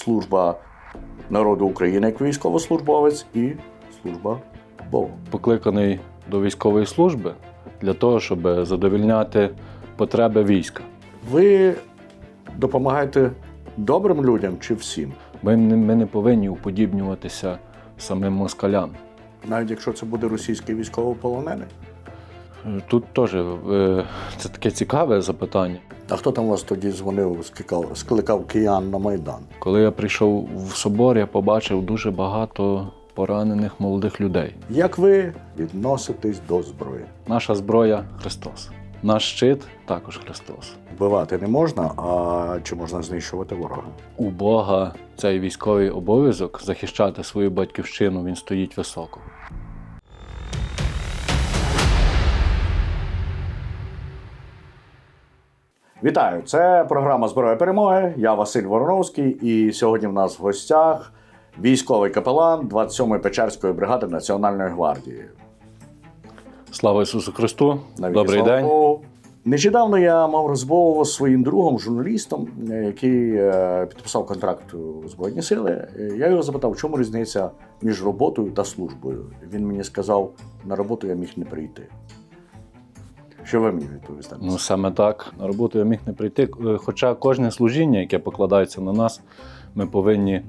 служба народу України як військовослужбовець і служба Богу. покликаний до військової служби для того, щоб задовільняти потреби війська. Ви допомагаєте добрим людям чи всім? Ми не, ми не повинні уподібнюватися самим москалям. Навіть якщо це буде російський військовополонений? Тут теж е, це таке цікаве запитання. А хто там вас тоді дзвонив, скликав, скликав киян на Майдан? Коли я прийшов в собор, я побачив дуже багато поранених молодих людей. Як ви відноситесь до зброї? Наша зброя Христос. Наш щит також Христос. Вбивати не можна, а чи можна знищувати ворога? У Бога цей військовий обов'язок захищати свою батьківщину, він стоїть високо. Вітаю! Це програма Зброя перемоги. Я Василь Вороновський, і сьогодні в нас в гостях військовий капелан 27-ї Печерської бригади Національної гвардії. Слава Ісусу Христу! Навіть Добрий день! Богу. Нещодавно я мав розмову з своїм другом, журналістом, е, який е, підписав контракт у Збройні Сили. Е, Я його запитав, в чому різниця між роботою та службою. Він мені сказав, на роботу я міг не прийти. Що ви мені відповісте? Ну саме так. На роботу я міг не прийти. Е, Хоча кожне служіння, яке покладається на нас, ми повинні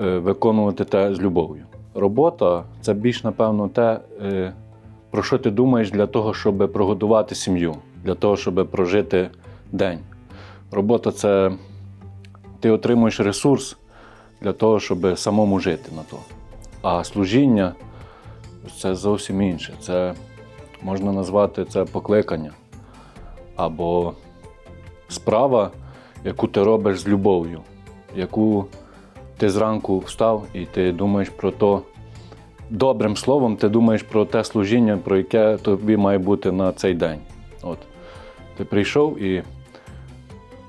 е, виконувати те з любов'ю. Робота це більш напевно те, е, про що ти думаєш для того, щоб прогодувати сім'ю, для того, щоб прожити день. Робота це ти отримуєш ресурс для того, щоб самому жити на то. А служіння це зовсім інше. Це можна назвати це покликання або справа, яку ти робиш з любов'ю, яку ти зранку встав і ти думаєш про то. Добрим словом, ти думаєш про те служіння, про яке тобі має бути на цей день. От. Ти прийшов і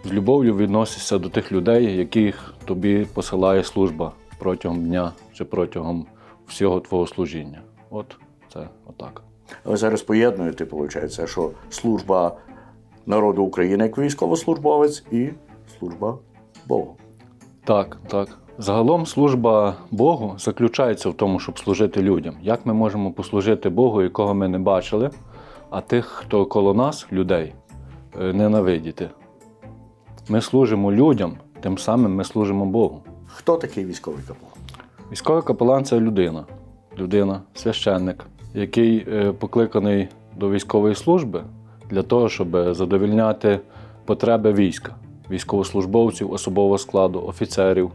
з любов'ю відносишся до тих людей, яких тобі посилає служба протягом дня чи протягом всього твого служіння. От це отак. Ви зараз поєднуєте, виходить, що служба народу України як військовослужбовець і служба Богу. Так, так. Загалом служба Богу заключається в тому, щоб служити людям. Як ми можемо послужити Богу, якого ми не бачили, а тих, хто коло нас, людей, е, ненавидіти? Ми служимо людям, тим самим ми служимо Богу. Хто такий військовий капелан? Військовий капелан це людина, людина, священник, який е, покликаний до військової служби для того, щоб задовільняти потреби війська, військовослужбовців, особового складу, офіцерів,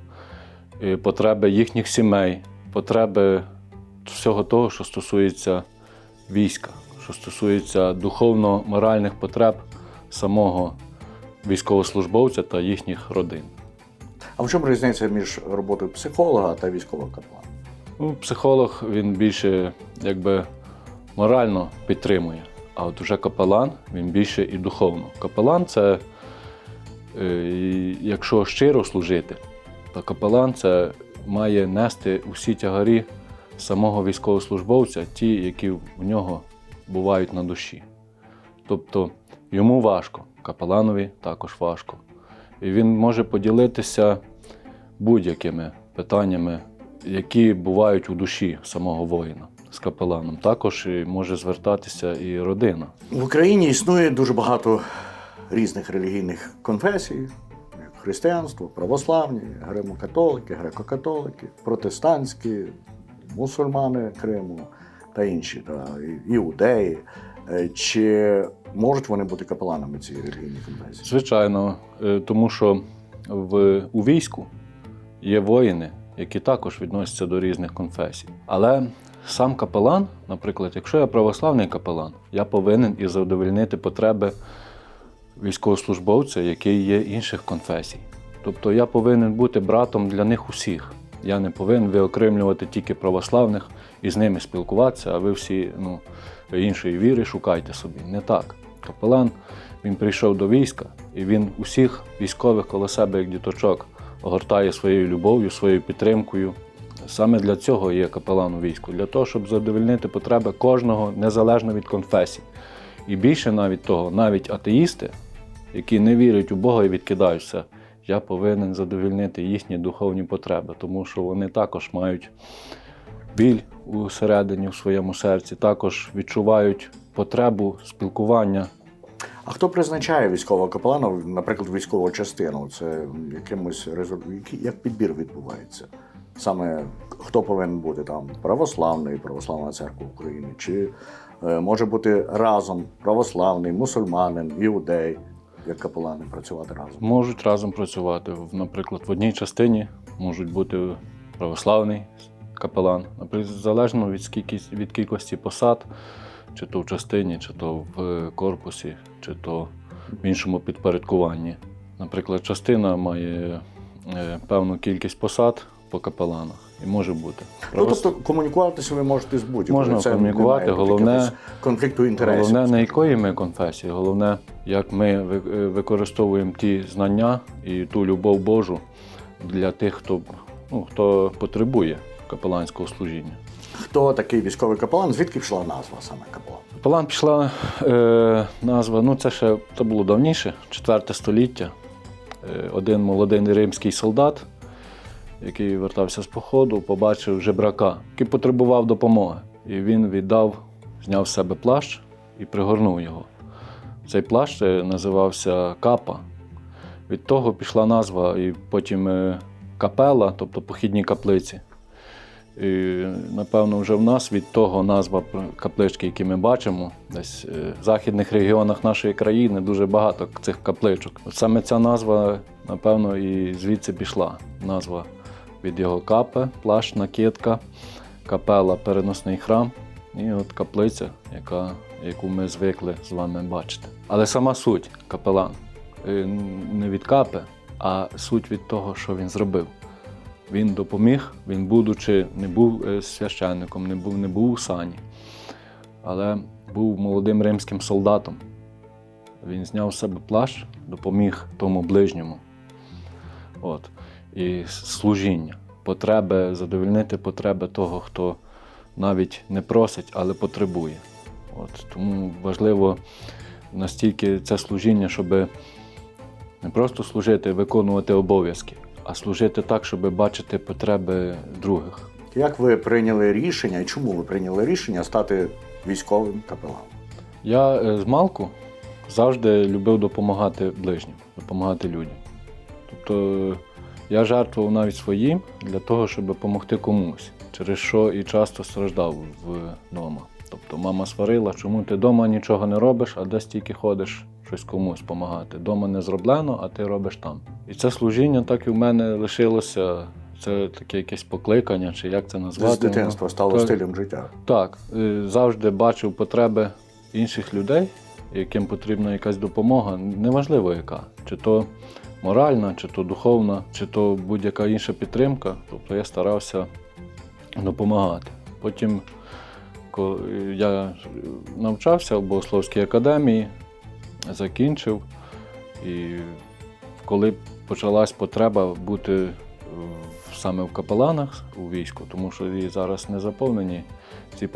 е, потреби їхніх сімей, потреби всього того, що стосується війська, що стосується духовно-моральних потреб самого військовослужбовця та їхніх родин. А в чому різниця між роботою психолога та військового капелана? Ну, психолог він більше якби морально підтримує. А от уже капелан він більше і духовно. Капелан це, е, якщо щиро служити, то капелан це має нести усі тягарі самого військовослужбовця, ті, які в нього бувають на душі. Тобто йому важко, капеланові також важко. І він може поділитися будь-якими питаннями, які бувають у душі самого воїна з капеланом. Також і може звертатися і родина. В Україні існує дуже багато різних релігійних конфесій: християнство, православні, греко-католики, греко-католики, протестантські, мусульмани Криму та інші, та, іудеї. Е, Чи можуть вони бути капеланами цієї релігійної конфесії? Звичайно, е, тому що в, у війську є воїни, які також відносяться до різних конфесій. Але сам капелан, наприклад, якщо я православний капелан, я повинен і задовольнити потреби військовослужбовця, який є інших конфесій. Тобто я повинен бути братом для них усіх. Я не повинен виокремлювати тільки православних і з ними спілкуватися, а ви всі ну, іншої віри шукайте собі. Не так. Капелан він прийшов до війська, і він усіх військових коло себе, як діточок, огортає своєю любов'ю, своєю підтримкою. Саме для цього є капелан у війську, для того, щоб задовольнити потреби кожного незалежно від конфесій. І більше навіть того, навіть атеїсти, які не вірять у Бога і відкидають все, я повинен задовільнити їхні духовні потреби, тому що вони також мають біль усередині в своєму серці, також відчувають потребу спілкування. А хто призначає військового капелана, наприклад, військову частину? Це якимось як підбір відбувається? Саме хто повинен бути там православний, православна церква України, чи е, може бути разом православний, мусульманин, іудей, як капелани працювати разом? Можуть разом працювати. Наприклад, в одній частині можуть бути православний капелан, наприклад, залежно від, скільки, від кількості посад, чи то в частині, чи то в корпусі, чи то в іншому підпорядкуванні. Наприклад, частина має е, певну кількість посад по капеланах і може бути. Ну, тобто комунікуватися ви можете з будь-якою. Можна Це комунікувати, головне- конфлікту інтересів. Головне, не якої ми конфесії, головне, як ми е, використовуємо ті знання і ту любов Божу для тих, хто, ну, хто потребує капеланського служіння. Хто такий військовий капелан? Звідки пішла назва саме капелан? Капелан пішла е, назва, ну це ще це було давніше, 4 століття. Е, один молодий римський солдат, який вертався з походу, побачив жебрака, який потребував допомоги. І він віддав, зняв з себе плащ і пригорнув його. Цей плащ е, називався капа. Від того пішла назва, і потім е, капела, тобто похідні каплиці. Напевно, вже в нас від того назва каплички, які ми бачимо, десь е, в західних регіонах нашої країни дуже багато цих капличок. Саме ця назва, напевно, і звідси пішла. Назва від його капе, плащ, накидка, капела, переносний храм, і от каплиця, яка, яку ми звикли з вами бачити. Але сама суть капелан е, не від капи, а суть від того, що він зробив. Він допоміг, він, будучи, не був е, священником, не був, не був у сані, але був молодим римським солдатом. Він зняв з себе плащ, допоміг тому ближньому. От. І служіння, потреби, задовольнити потреби того, хто навіть не просить, але потребує. От. Тому важливо настільки це служіння, щоб не просто служити, виконувати обов'язки, а служити так, щоб бачити потреби других. Як ви прийняли рішення і чому ви прийняли рішення стати військовим капеланом? Я е, з малку завжди любив допомагати ближнім, допомагати людям. Тобто е, я жертвував навіть своїм для того, щоб допомогти комусь, через що і часто страждав вдома. Тобто мама сварила, чому ти вдома нічого не робиш, а десь тільки ходиш щось комусь допомагати. Дома не зроблено, а ти робиш там. І це служіння так і в мене лишилося. Це таке якесь покликання, чи як це назвати. З дитинства стало Так. стилем життя. Так, е, завжди бачив потреби інших людей, яким потрібна якась допомога, неважливо яка, чи то моральна, чи то духовна, чи то будь-яка інша підтримка. Тобто я старався допомагати. Потім, коли я навчався в Богословській академії, закінчив, і коли почалась потреба бути саме в капеланах у війську, тому що і зараз не заповнені ці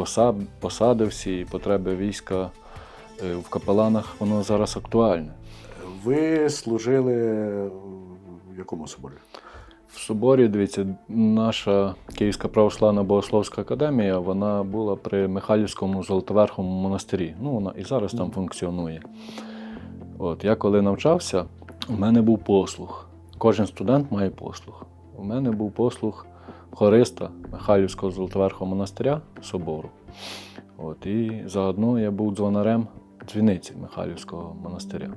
посади, всі і потреби війська е, в капеланах, воно зараз актуальне. Ви служили в якому соборі? В соборі, дивіться, наша Київська православна богословська академія, вона була при Михайлівському Золотоверховому монастирі. Ну, вона і зараз там функціонує. От, я коли навчався, у мене був послуг. Кожен студент має послуг. У мене був послуг хориста Михайлівського Золотоверхового монастиря собору. От, і заодно я був дзвонарем дзвіниці Михайлівського монастиря.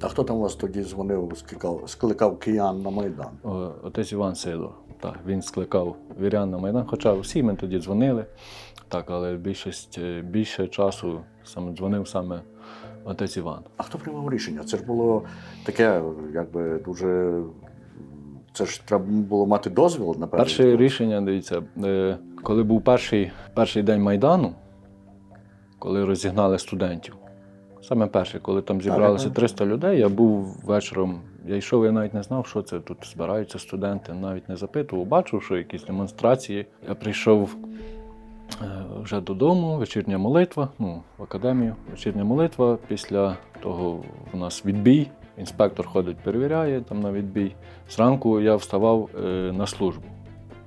А хто там вас тоді дзвонив, скликав, скликав киян на Майдан? О, Отець Іван Сидор. Так, він скликав вірян на Майдан. Хоча всі ми тоді дзвонили, так, але більшість, е, більше часу саме дзвонив саме отець Іван. А хто приймав рішення? Це ж було таке, якби дуже. Це ж треба було мати дозвіл, напевно. Перше рішення, дивіться, е, коли був перший, перший день Майдану, коли розігнали студентів. Саме перший, коли там зібралося так. 300 людей, я був вечором. Я йшов, я навіть не знав, що це тут збираються студенти, навіть не запитував. Бачив, що якісь демонстрації. Я прийшов вже додому, вечірня молитва, ну, в академію, вечірня молитва. Після того у нас відбій, інспектор ходить, перевіряє там на відбій. Зранку я вставав е, на службу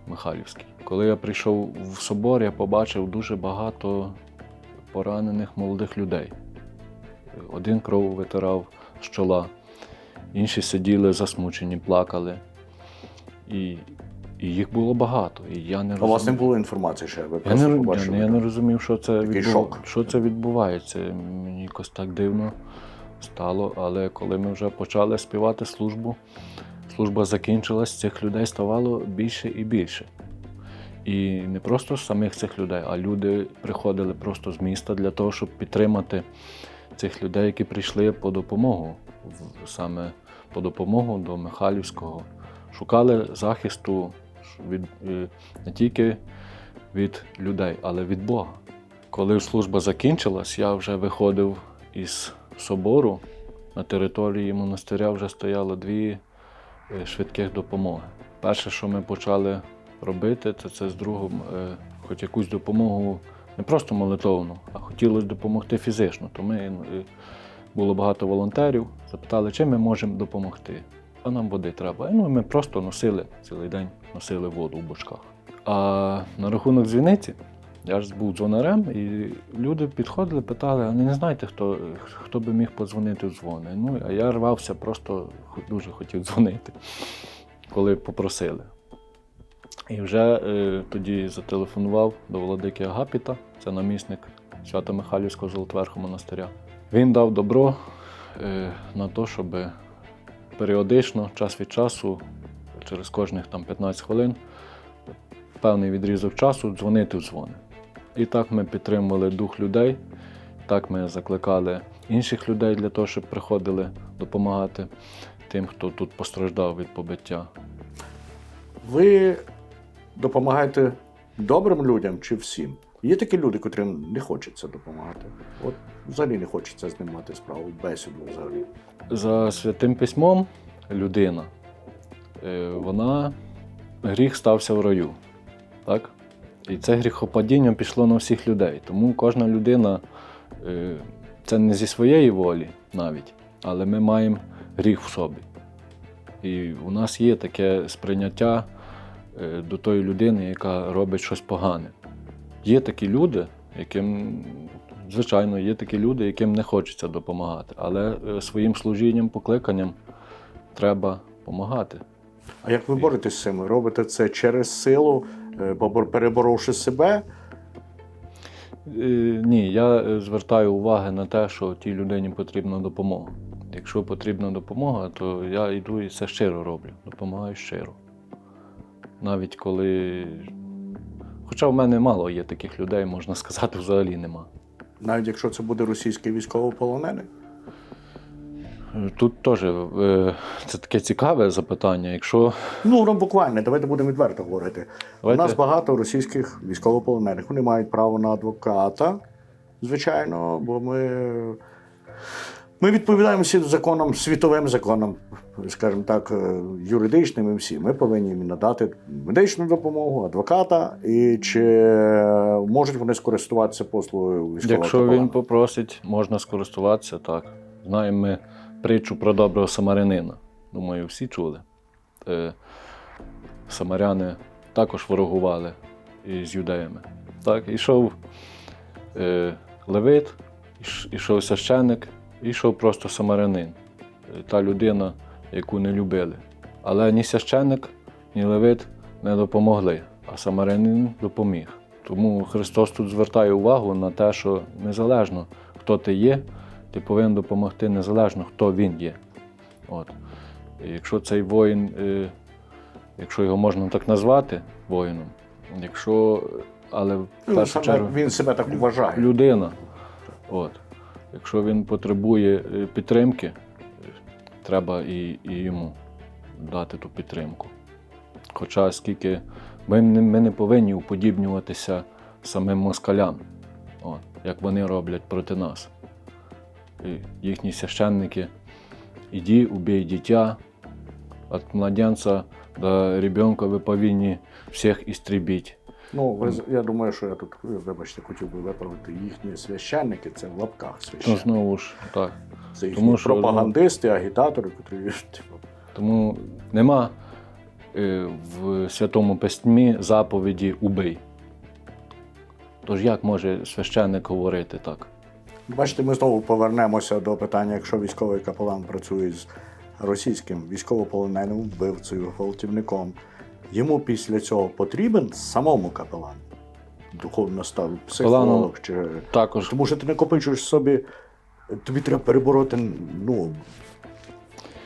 Михайлівській. Коли я прийшов в собор, я побачив дуже багато поранених молодих людей. Один кров витирав з чола, інші сиділи засмучені, плакали. І, і їх було багато. І я не А у вас не було інформації ще? Ви я не, я, побачили? не- я не розумів, що це, Такий відбу- шок. що це відбувається. Мені якось так дивно стало. Але коли ми вже почали співати службу, служба закінчилась, цих людей ставало більше і більше. І не просто самих цих людей, а люди приходили просто з міста для того, щоб підтримати цих людей, які прийшли по допомогу, саме по допомогу до Михайлівського. Шукали захисту від, е, не тільки від людей, але від Бога. Коли служба закінчилась, я вже виходив із собору. На території монастиря вже стояло дві е, швидких допомоги. Перше, що ми почали робити, це, це з другом, е, хоч якусь допомогу не просто молитовну, а хотілося допомогти фізично. То ми було багато волонтерів, запитали, чим ми можемо допомогти. А нам води треба. Ну, ми просто носили цілий день носили воду в бочках. А на рахунок дзвіниці, я ж був дзвонарем, і люди підходили, питали, а не знаєте, хто, хто би міг подзвонити в дзвони. Ну, а я рвався, просто дуже хотів дзвонити, коли попросили. І вже е, тоді зателефонував до владики Агапіта, це намісник Свято-Михайлівського Золотверху монастиря. Він дав добро е, на те, щоб періодично, час від часу, через кожних там 15 хвилин, певний відрізок часу дзвонити в дзвони. І так ми підтримували дух людей, так ми закликали інших людей для того, щоб приходили допомагати тим, хто тут постраждав від побиття. Ви допомагаєте добрим людям чи всім? Є такі люди, котрим не хочеться допомагати. От взагалі не хочеться з ним мати справу, бесіду взагалі. За святим письмом людина, е, вона гріх стався в раю. Так? І це гріхопадіння пішло на всіх людей. Тому кожна людина е, це не зі своєї волі навіть, але ми маємо гріх в собі. І у нас є таке сприйняття е, до тої людини, яка робить щось погане. Є такі люди, яким, звичайно, є такі люди, яким не хочеться допомагати, але е, своїм служінням, покликанням треба допомагати. А як ви боретесь з цим? Робите це через силу, е, переборовши себе? Е, Ні, я звертаю увагу на те, що тій людині потрібна допомога. Якщо потрібна допомога, то я йду і це щиро роблю. Допомагаю щиро. Навіть коли. Хоча в мене мало є таких людей, можна сказати, взагалі нема. Навіть якщо це буде російський військовополонений? Тут теж е, це таке цікаве запитання. Якщо Ну, ну буквально, давайте будемо відверто говорити. Давайте. У нас багато російських військовополонених. Вони мають право на адвоката, звичайно, бо ми, ми відповідаємо всім законам, світовим законам, скажімо так, е, юридичним і всім. Ми повинні їм надати медичну допомогу, адвоката, і чи можуть вони скористуватися послугою військового Якщо він попросить, можна скористуватися, так. Знаємо ми притчу про доброго самарянина. Думаю, всі чули. Е, самаряни також ворогували із юдеями. Так, ішов е, левит, ішов священник, і йшов просто самарянин. Та людина, яку не любили. Але ні священник, ні левит не допомогли, а самарянин допоміг. Тому Христос тут звертає увагу на те, що незалежно, хто ти є, ти повинен допомогти незалежно, хто він є. От. І якщо цей воїн, е, якщо його можна так назвати воїном, якщо, але в Ну, першу чергу він себе так вважає. людина. От. Якщо він потребує е, підтримки, треба і, і йому дати ту підтримку. Хоча скільки ми ми не повинні уподібнюватися самим москалям, от, як вони роблять проти нас. І їхні священники, іди, убій дитя, від младенця до ребенка ви повинні всіх істребити. Ну, ви, з- я думаю, що я тут, вибачте, хотів би виправити їхні священники, це в лапках Ну, священники. знову ж так. Це їхні Тому що, ну, пропагандисти, агітатори, котрі типу, Тому нема е, в Святому Письмі заповіді убий. Тож як може священник говорити так? Бачите, ми знову повернемося до питання, якщо військовий капелан працює з російським військовополоненим вбивцею, гвалтівником. Йому після цього потрібен самому капелан, духовний наставник, психолог чи. Також Тому що ти накопичуєш собі, тобі треба перебороти, ну,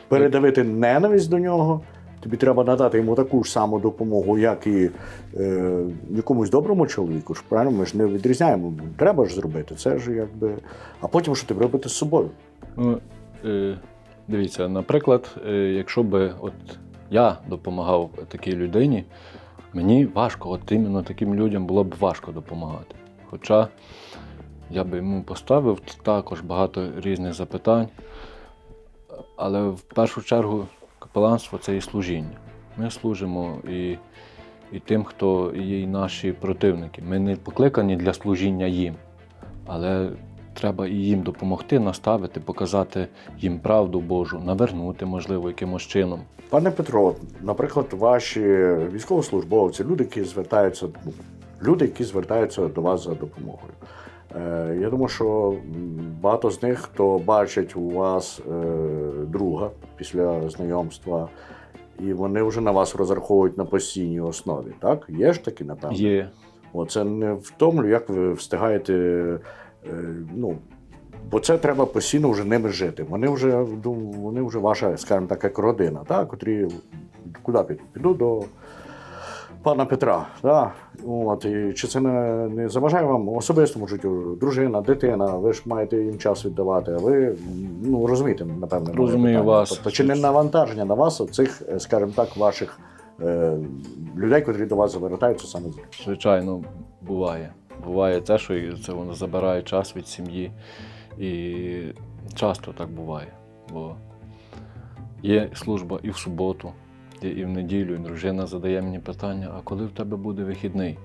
передавити ненависть до нього. Тобі треба надати йому таку ж саму допомогу, як і е, якомусь доброму чоловіку. Ж правильно, ми ж не відрізняємо. Треба ж зробити. Це ж якби. А потім що ти робити з собою? Ну, е, дивіться, наприклад, е, якщо би от я допомагав такій людині, мені важко, от іменно таким людям було б важко допомагати. Хоча я би йому поставив також багато різних запитань, але в першу чергу капеланство це і служіння. Ми служимо і, і тим, хто є і наші противники. Ми не покликані для служіння їм, але треба і їм допомогти, наставити, показати їм правду Божу, навернути, можливо, якимось чином. Пане Петро, наприклад, ваші військовослужбовці, люди, які звертаються, люди, які звертаються до вас за допомогою. Е, я думаю, що багато з них, хто бачить у вас е, друга після знайомства, і вони вже на вас розраховують на постійній основі. Так? Є ж такі, напевно? Є Оце не в тому, як ви встигаєте. Е, Ну, бо це треба постійно вже ними жити. Вони вже, ну, вони вже ваша, скажімо так, як родина, так, котрі куди піду? Піду до пана Петра. Так? От, і чи це не, не заважає вам особистому життю? Дружина, дитина, ви ж маєте їм час віддавати, а ви ну, розумієте, напевне, моє Розумію вас. Тобто, чи не навантаження на вас цих, скажімо так, ваших е, людей, котрі до вас звертаються саме Звичайно, буває. Буває те, що це воно забирає час від сім'ї. І часто так буває. Бо є служба і в суботу, і і в неділю, і дружина задає мені питання: а коли в тебе буде вихідний?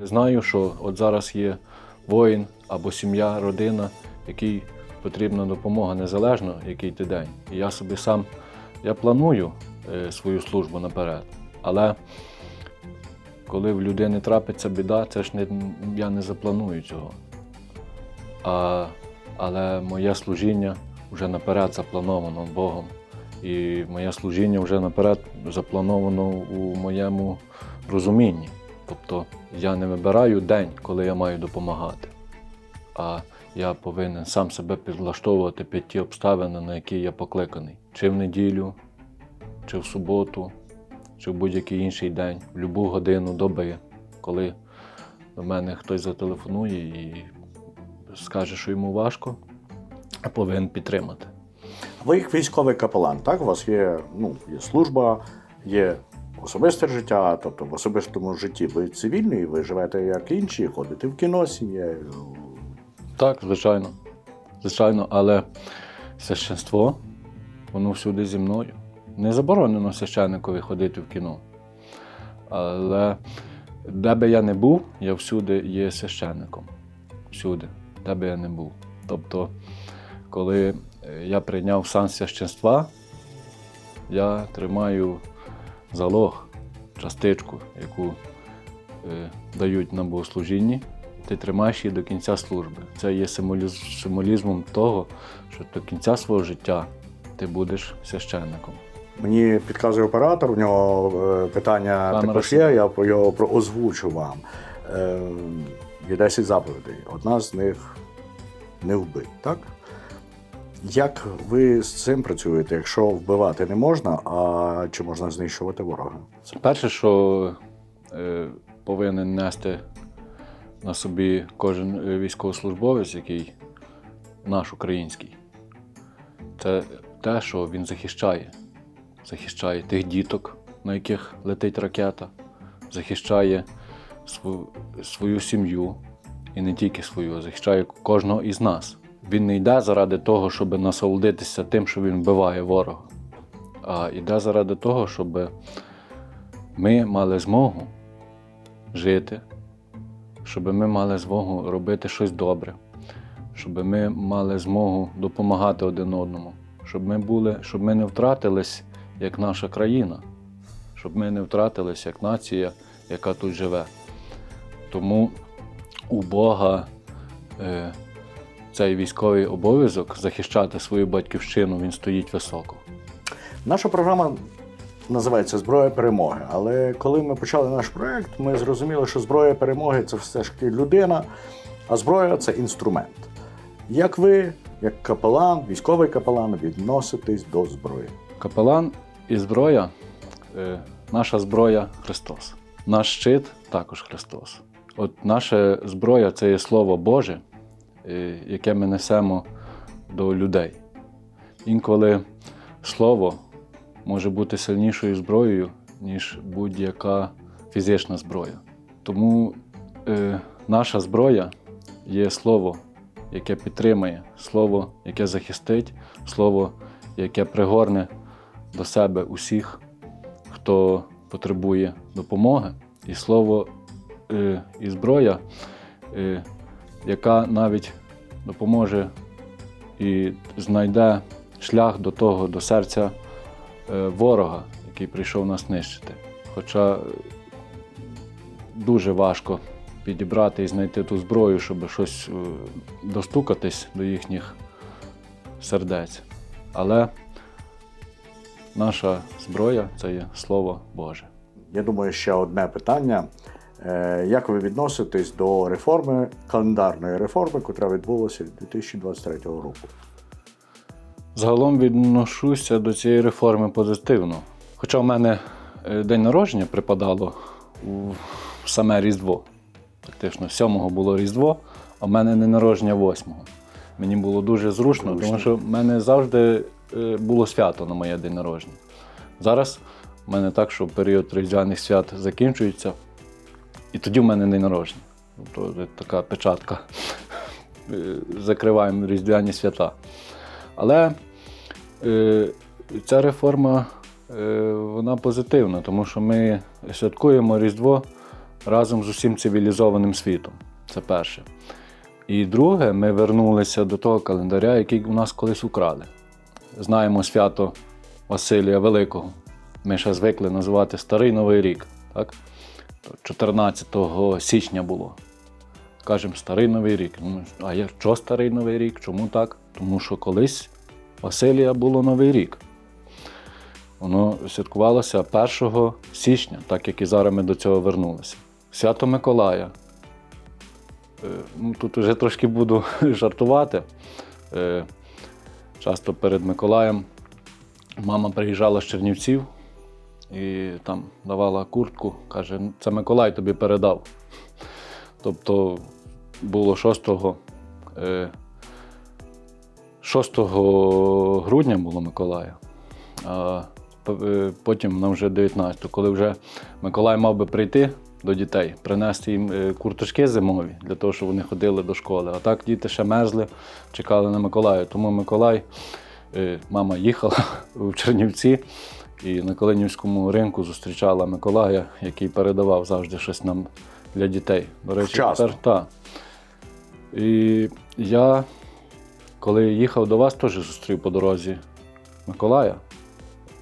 Знаю, що от зараз є воїн або сім'я, родина, якій потрібна допомога незалежно, який ти день. І я собі сам я планую е, свою службу наперед. Але коли в людини трапиться біда, це ж не, я не запланую цього. А, але моє служіння вже наперед заплановано Богом. І моє служіння вже наперед заплановано у моєму розумінні. Тобто я не вибираю день, коли я маю допомагати. А я повинен сам себе підлаштовувати під ті обставини, на які я покликаний. Чи в неділю, чи в суботу, чи в будь-який інший день, в будь-яку годину доби, коли до мене хтось зателефонує і скаже, що йому важко, повинен підтримати. Ви як військовий капелан, так? У вас є, ну, є служба, є особисте життя, тобто в особистому житті ви цивільний, ви живете як інші, ходите в кіно сім'єю. Так, звичайно. Звичайно, але священство, воно всюди зі мною. Не заборонено священникові ходити в кіно. Але де би я не був, я всюди є священником. Всюди, де би я не був. Тобто, коли е, я прийняв сан священства, я тримаю залог, частичку, яку е, дають на богослужінні, ти тримаєш її до кінця служби. Це є символізмом того, що до кінця свого життя ти будеш священником. Мені підказує оператор, у нього е, питання Камера також є, я його про- озвучу вам. Е, є 10 заповідей. Одна з них не вбий, так? Як ви з цим працюєте, якщо вбивати не можна, а чи можна знищувати ворога? Це Перше, що е, повинен нести на собі кожен е, військовослужбовець, який наш український, це те, що він захищає. Захищає тих діток, на яких летить ракета, захищає свою, свою сім'ю і не тільки свою, а захищає кожного із нас. Він не йде заради того, щоб насолодитися тим, що він вбиває ворога, а йде заради того, щоб ми мали змогу жити, щоб ми мали змогу робити щось добре, щоб ми мали змогу допомагати один одному, щоб ми були, щоб ми не втратились як наша країна, щоб ми не втратились як нація, яка тут живе. Тому у Бога е, цей військовий обов'язок захищати свою батьківщину, він стоїть високо. Наша програма називається Зброя перемоги. Але коли ми почали наш проект, ми зрозуміли, що зброя перемоги це все ж таки людина, а зброя це інструмент. Як ви, як капелан, військовий капелан, відноситесь до зброї? Капелан і зброя, е, наша зброя Христос. Наш щит також Христос. От наша зброя це є Слово Боже, е, яке ми несемо до людей. Інколи Слово може бути сильнішою зброєю, ніж будь-яка фізична зброя. Тому е, наша зброя є Слово, яке підтримує, Слово, яке захистить, Слово, яке пригорне до себе усіх, хто потребує допомоги, і слово е, і зброя, е, яка навіть допоможе і знайде шлях до того, до серця е, ворога, який прийшов нас нищити. Хоча дуже важко підібрати і знайти ту зброю, щоб щось достукатись до їхніх сердець. Але наша зброя це є Слово Боже. Я думаю, ще одне питання. Е, Як ви відноситесь до реформи, календарної реформи, яка відбулася 2023 року? Загалом відношуся до цієї реформи позитивно. Хоча в мене е, день народження припадало у саме Різдво. Практично 7-го було Різдво, а в мене день народження 8-го. Мені було дуже зручно, тому що в мене завжди було свято на моє день народження. Зараз в мене так, що період різдвяних свят закінчується, і тоді в мене день народження. Тобто така печатка. Е, Закриваємо різдвяні свята. Але е, ця реформа е, вона позитивна, тому що ми святкуємо Різдво разом з усім цивілізованим світом. Це перше. І друге, ми вернулися до того календаря, який у нас колись украли. Знаємо свято Василія Великого. Ми ще звикли називати Старий Новий рік. Так? 14 січня було. Кажемо Старий Новий рік. Ну, а я що Старий Новий рік? Чому так? Тому що колись Василія було Новий рік. Воно святкувалося 1 січня, так як і зараз ми до цього вернулися. Свято Миколая. Е, Ну, тут вже трошки буду жартувати. Е, Часто перед Миколаєм мама приїжджала з Чернівців і там давала куртку, каже, це Миколай тобі передав. Тобто було 6, е, 6 грудня було Миколая, а е, потім нам вже 19, коли вже Миколай мав би прийти до дітей, принести їм е, курточки зимові для того, щоб вони ходили до школи. А так діти ще мерзли, чекали на Миколая. Тому Миколай, е, мама їхала в Чернівці і на Калинівському ринку зустрічала Миколая, який передавав завжди щось нам для дітей. До речі, Вчасно. тепер так. І я, коли їхав до вас, теж зустрів по дорозі Миколая.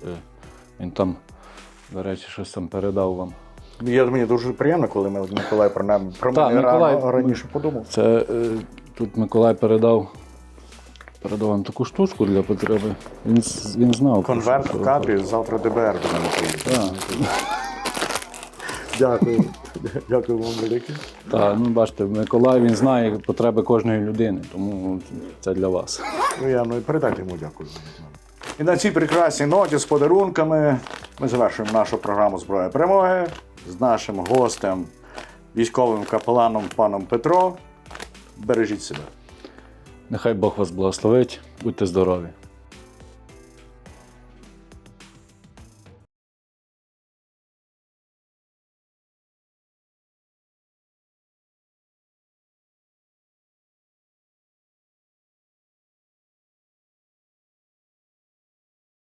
Е, Він там, до речі, щось там передав вам. Я, мені дуже приємно, коли ми Миколай про, нам, про Так, мене Миколай- рано, раніше подумав. Це е, тут Миколай передав, передав вам таку штучку для потреби. Він, він знав. Конверт в капі, завтра ДБР до мене приїде. Дякую. Дякую вам велике. Так, ну бачите, Миколай він знає потреби кожної людини, тому це для вас. Ну, я, ну і передайте йому дякую. І на цій прекрасній ноті з подарунками ми завершуємо нашу програму Зброя перемоги з нашим гостем, військовим капеланом паном Петро. Бережіть себе. Нехай Бог вас благословить, будьте здорові.